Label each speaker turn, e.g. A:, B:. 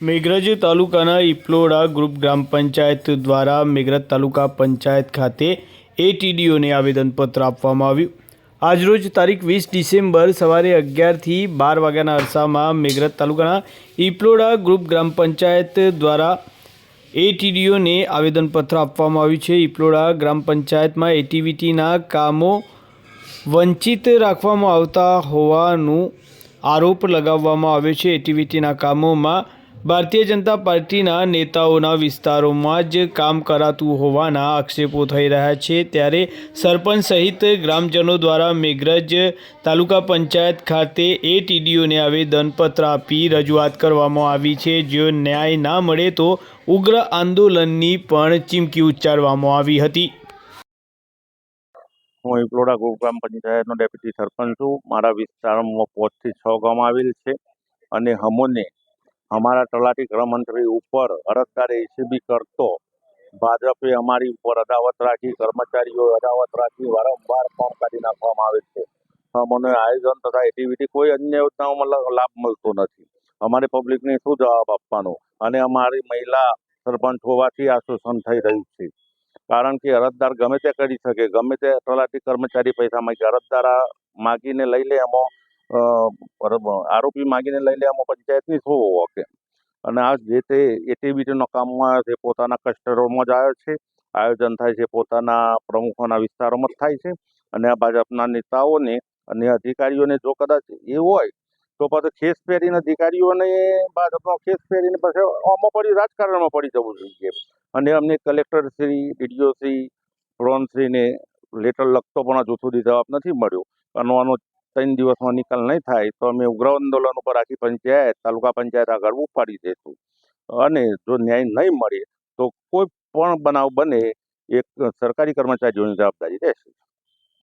A: મેઘરજ તાલુકાના ઇપલોડા ગ્રુપ ગ્રામ પંચાયત દ્વારા મેઘરજ તાલુકા પંચાયત ખાતે એટીડીઓને આવેદનપત્ર આપવામાં આવ્યું. આજરોજ તારીખ વીસ ડિસેમ્બર સવારે અગિયારથી બાર વાગ્યાના અરસામાં મેઘરજ તાલુકાના ઇપલોડા ગ્રુપ ગ્રામ પંચાયત દ્વારા એટીડીઓને આવેદનપત્ર આપવામાં આવ્યું છે. ઇપલોડા ગ્રામ પંચાયતમાં એટીવીટીના કામો વંચિત રાખવામાં આવતા હોવાનું આરોપ લગાવવામાં આવ્યો છે. એટીવીટીના કામોમાં ભારતીય જનતા પાર્ટીના નેતાઓના વિસ્તારોમાં જ કામ કરાતું હોવાના આક્ષેપો થઈ રહ્યા છે. ત્યારે સરપંચ સહિત ગ્રામજનો દ્વારા મેઘરજ તાલુકા પંચાયત ખાતે એટીડીઓને આવેદનપત્ર આપી રજૂઆત કરવામાં આવી છે. જો ન્યાય ના મળે તો ઉગ્ર આંદોલનની પણ ચીમકી ઉચ્ચારવામાં આવી હતી.
B: હું ઇપલોડા ગ્રુપ પંચાયતનો ડેપ્યુટી સરપંચ છું. મારા વિસ્તારમાં પાંચથી છ ગામ આવેલ છે અને અમોને અમારા તલાટી ગૃહમંત્રી ઉપર અરજદાર એસીબી કરતો, ભાજપે અમારી ઉપર અદાવત રાખી કર્મચારીઓ અદાવત રાખી, વારંવાર ફોર્મ કાઢી નાખવામાં આવે છે. અમને આયોજન તથા એક્ટિવિટી કોઈ અન્ય યોજનાઓમાં લાભ મળતો નથી. અમારે પબ્લિકને શું જવાબ આપવાનો? અને અમારી મહિલા સરપંચ હોવાથી આ શોષણ થઈ રહ્યું છે. કારણ કે અરજદાર ગમે તે કરી શકે, ગમે તે તલાટી કર્મચારી પૈસા માંગે, અરજદાર માગીને લઈ લે એમાં આરોપી માગીને લઈ લેવામાં પંચાયતની શું હોકે અને આ જે તે એટીવીટીનો કામમાં જે પોતાના કસ્ટરોમાં જ આવે છે, આયોજન થાય છે પોતાના પ્રમુખોના વિસ્તારોમાં જ થાય છે. અને આ ભાજપના નેતાઓને અને અધિકારીઓને જો કદાચ એ હોય, તો પછી ખેસ પહેરીને અધિકારીઓને ભાજપનો ખેસ પહેરીને પછી આમાં પડી, રાજકારણમાં પડી જવું જોઈએ. અને અમને કલેક્ટર શ્રી ડીડીઓ શ્રી શ્રીને લેટર લખતો પણ હજુ સુધી જવાબ નથી મળ્યો. અને આનો ત્રણ દિવસમાં નિકાલ નહીં થાય તો અમે ઉગ્ર આંદોલન ઉપર આખી પંચાયત, તાલુકા પંચાયત આગળ ઉપાડી દઈશું અને જો ન્યાય નહીં મળે તો કોઈ પણ બનાવ બને, એક સરકારી કર્મચારીઓની જવાબદારી રહેશે.